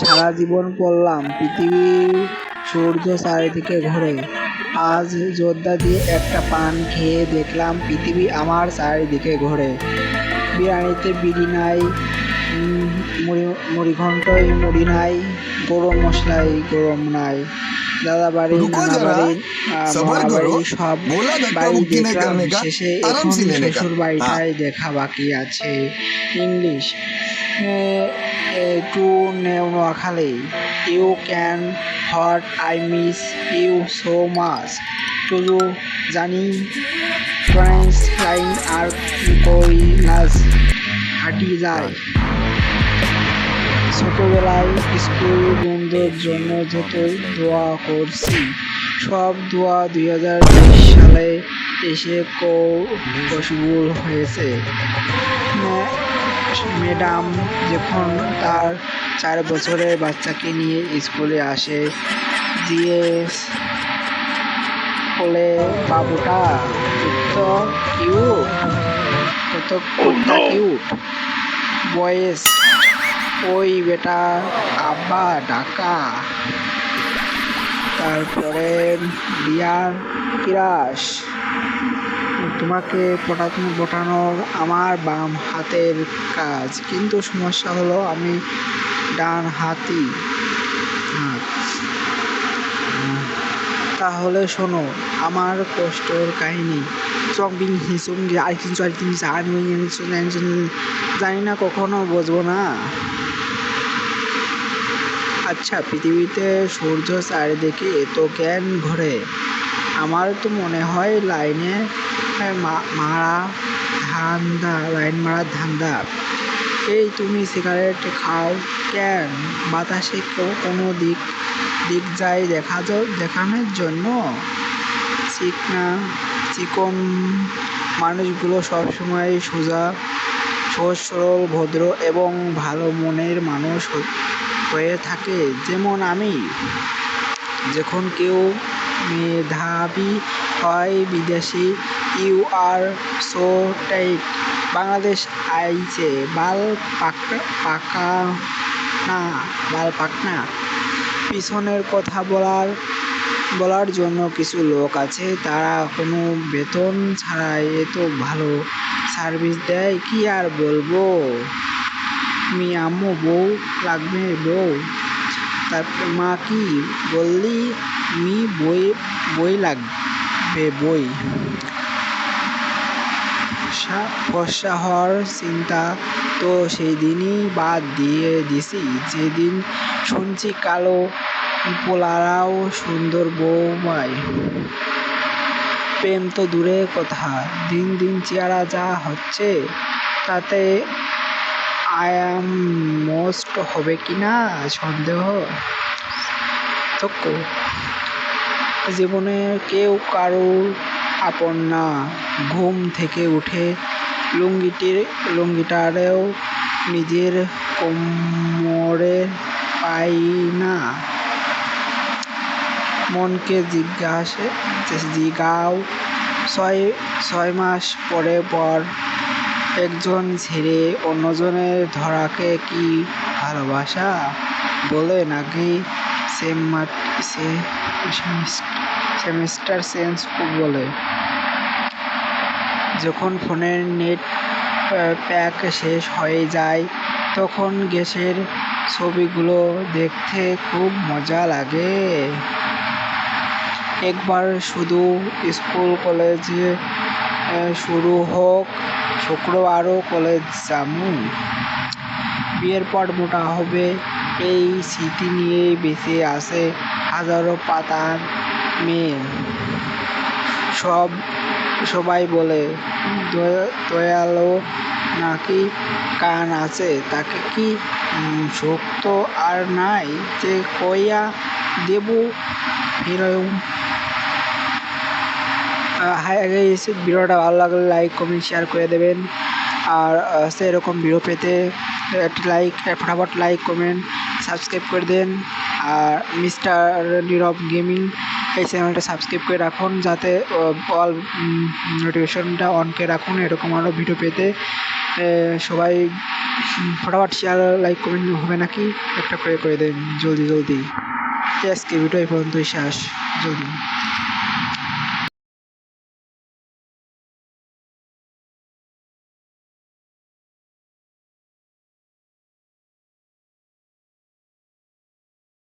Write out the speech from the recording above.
সারা জীবন পড়লাম পৃথিবীর সূর্য চারিদিকে ঘোরে। আজ যোদ্ধা দিয়ে একটা পান খেয়ে দেখলাম পৃথিবী আমার চারিদিকে ঘোরে। বিরিয়ানিতে বিড়ি নাই মুড়ি ঘন্টায় মুড়ি নাই গরম মশলাই গরম নাই। দাদা বাড়ি নানা বাড়ি বাড়ি সব বাড়ি দেখলাম শেষে এখন শ্বশুর বাড়িটাই দেখা বাকি আছে English. To Noakhali you can hot I miss you so much টুজু জানি ফ্রেন্স লাইন আর নাচ হাঁটি যায়। ছোটবেলায় স্কুল বন্ধের জন্য যত দোয়া করছি। সব দোয়া দুই হাজার তেইশ সালে এসে কৌশবুল হয়েছে। ম্যাডাম যখন তার চার বছরের বাচ্চাকে নিয়ে স্কুলে আসে দিয়ে বলে বাবুটা তো কিউট কত কুত্তা কিউট বয়েস ওই বেটা আব্বা ডাকা। তারপরে বিয়ার কিরাস তোমাকে পটানো পটানোর আমার বাম হাতের কাজ। কিন্তু সমস্যা হলো আমি ডান হাতি। তাহলে শোনো, আমার কষ্টর কাহিনী। চংবিং হিসুম আরেকদিন আরেকদিন জানি না, কখনো বুঝব না। আচ্ছা পৃথিবীতে সূর্য চারিদিকে এত জ্ঞান ঘোরে আমার তো মনে হয় লাইনে মারা ধান্দা, লাইন মারা ধান্দা। এই তুমি সিগারেট খাও কেন? বাতাসে কোনো দিক দিক যায় দেখা দেখানোর জন্য? চিকনা চিকন মানুষগুলো সবসময় সোজা, সহজ, সরল, ভদ্র এবং ভালো মনের মানুষ হয়ে থাকে। যেমন আমি। যখন কেউ মেধাবী হয় বিদেশি you are so tight Bangladesh আইছে বাল পাক পাকা না বাল পাকনা। পিছনের কথা বলার বলার জন্য কিছু লোক আছে। তারা কোনো বেতন ছাড়াই এত ভালো সার্ভিস দেয়। কি আর বলব? মি আম্মু, বউ লাগবে, বউ। তারপরে মা কি বললি? মি বই বই লাগবে, বই। ফর্সা হওয়ার চিন্তা তো সেই দিনই বাদ দিয়ে দিছি। যেদিন শুনছি কালো পোলারাও সুন্দর বৌমায় প্রেম তো দূরের কথা, দিন দিন চেহারা যা হচ্ছে তাতে আয়াম মোস্ট হবে কি না সন্দেহ? জীবনে কেউ কারোর আপন না ঘুম থেকে উঠে লুঙ্গিটির, লুঙ্গিটারেও নিজের কোমরে পাই না। মনকে জিজ্ঞাসে জিগাও ছয় ছয় মাস পরে পর একজন ছেড়ে অন্যজনের ধরাকে কি ভালোবাসা? বলে নাকি সেম সেমিস্টার চেঞ্জ বলে যখন ফোনের নেট প্যাক শেষ হয়ে যায়, তখন গ্যাসের ছবিগুলো দেখতে খুব মজা লাগে। একবার শুধু স্কুল, কলেজে শুরু হোক, শুক্রবারও কলেজ যামু বিয়ের পর মোটা হবে, এই স্মৃতি নিয়েই বেঁচে আছে হাজারো পাতার মেয়ে। সব সবাই বলে দয়া- দয়ালো নাকি কান আছে? তাকে কি উম, শোক তো আর নাই যে কইয়া দেব? ফিরেও হাই ভিডিওটা ভালো লাগলে লাইক কমেন্ট শেয়ার করে দেবেন। আর এরকম ভিডিও পেতে একটা লাইক ফটাফট লাইক কমেন্ট সাবস্ক্রাইব করে দেন। আর মিস্টার নীরব গেমিং এই চ্যানেলটা সাবস্ক্রাইব করে রাখুন যাতে অল নোটিফিকেশনটা অন করে রাখুন, এরকম আরও ভিডিও পেতে। সবাই ফটাফট শেয়ার লাইক কমেন্ট হবে নাকি? একটা করে করে দেন, জলদি জলদি। আজকে ভিডিও এই পর্যন্তই শেষ। জলদি।